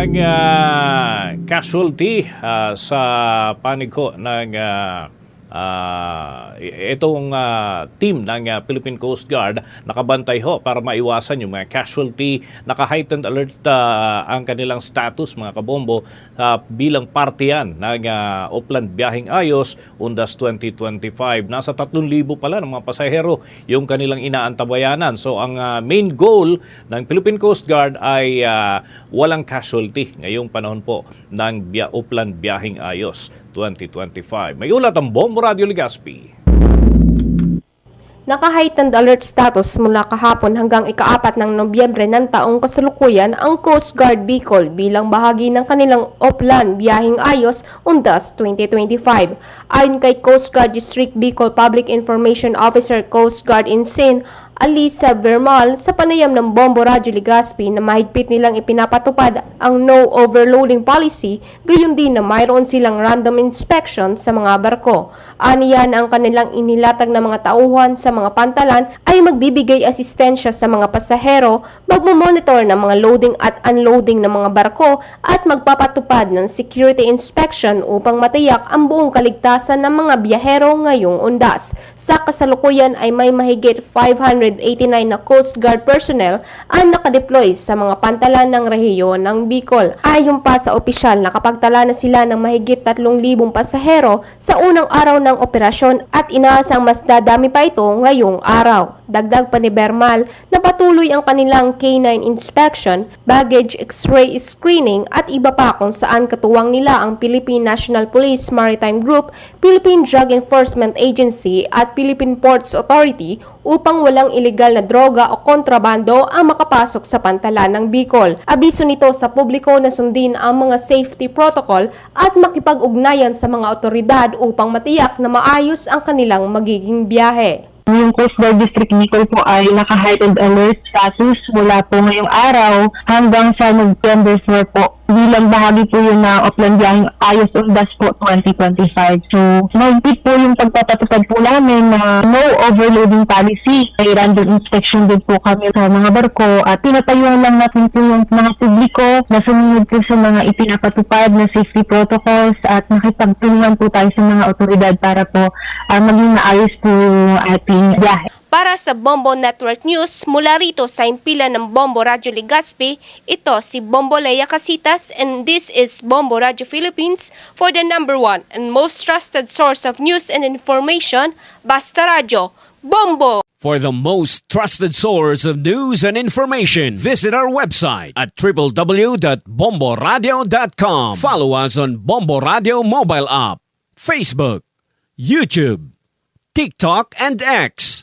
ng ah, casualty ah, sa panig ho ng ah, ah, itong ah, team ng ah, Philippine Coast Guard nakabantay ho para maiwasan yung mga casualty. Naka-heightened alert ah, ang kanilang status mga kabombo ah, bilang parte yan ng ah, Upland Biyahing Ayos Undas 2025 nasa 3,000 pala ng mga pasahero yung kanilang inaantabayanan. So ang ah, main goal ng Philippine Coast Guard ay ah, walang casualty ngayong panahon po ng Upland Biyahing Ayos 2025 may ulat ang Bombo Radio Ligaspi Naka-heightened alert status mula kahapon hanggang ikaapat ng Nobyembre ng taong kasalukuyan ang Coast Guard Bicol bilang bahagi ng kanilang Oplan Biyahing Ayos Undas 2025. Ayon kay Coast Guard District Bicol Public Information Officer Coast Guard Insin, Alisa Vermal sa panayam ng Bombo Radyo Ligaspi na mahigpit nilang ipinapatupad ang no overloading policy, gayon din na mayroon silang random inspection sa mga barko. Aniya na ang kanilang inilatag na mga tauhan sa mga pantalan ay magbibigay asistensya sa mga pasahero, magmumonitor ng mga loading at unloading ng mga barko at magpapatupad ng security inspection upang matiyak ang buong kaligtasan ng mga biyahero ngayong undas. Sa kasalukuyan ay may mahigit 589 na Coast Guard personnel ang nakadeploy sa mga pantalan ng rehiyon ng Bicol. Ayon pa sa opisyal, nakapagtala na sila ng mahigit 3,000 pasahero sa unang araw ng operasyon at inaasang mas dadami pa ito ngayong araw. Dagdag pa ni Bermal na patuloy ang kanilang K9 inspection, baggage x-ray screening at iba pa kung saan katuwang nila ang Philippine National Police Maritime Group, Philippine Drug Enforcement Agency at Philippine Ports Authority upang walang ilegal na droga o kontrabando ang makapasok sa pantalan ng Bicol. Abiso nito sa publiko na sundin ang mga safety protocol at makipag-ugnayan sa mga otoridad upang matiyak na maayos ang kanilang magiging biyahe. Yung Coast Guard District Bicol po ay naka-heightened alert status mula po ngayong araw hanggang sa November 4 po bilang bahagi po yun na Upland Biyahing Ayos Undas po 2025. So, mahigpit po yung pagpapatupad po namin na no overloading policy. May random inspection din po kami sa mga barko at pinatayuan lang natin po yung mga publiko na sumunod po sa mga ipinapatupad na safety protocols at nakipagtulungan po tayo sa mga otoridad para po ah, maging maayos po yung ating biyahe. Para sa Bombo Network News, mula rito sa impila ng Bombo Radyo Ligaspi, ito si Bombo Leia Casitas and this is Bombo Radyo Philippines for the number one and most trusted source of news and information, Basta Radyo, Bombo! For the most trusted source of news and information, visit our website at www.bomboradio.com. Follow us on Bombo Radio mobile app, Facebook, YouTube, TikTok, and X,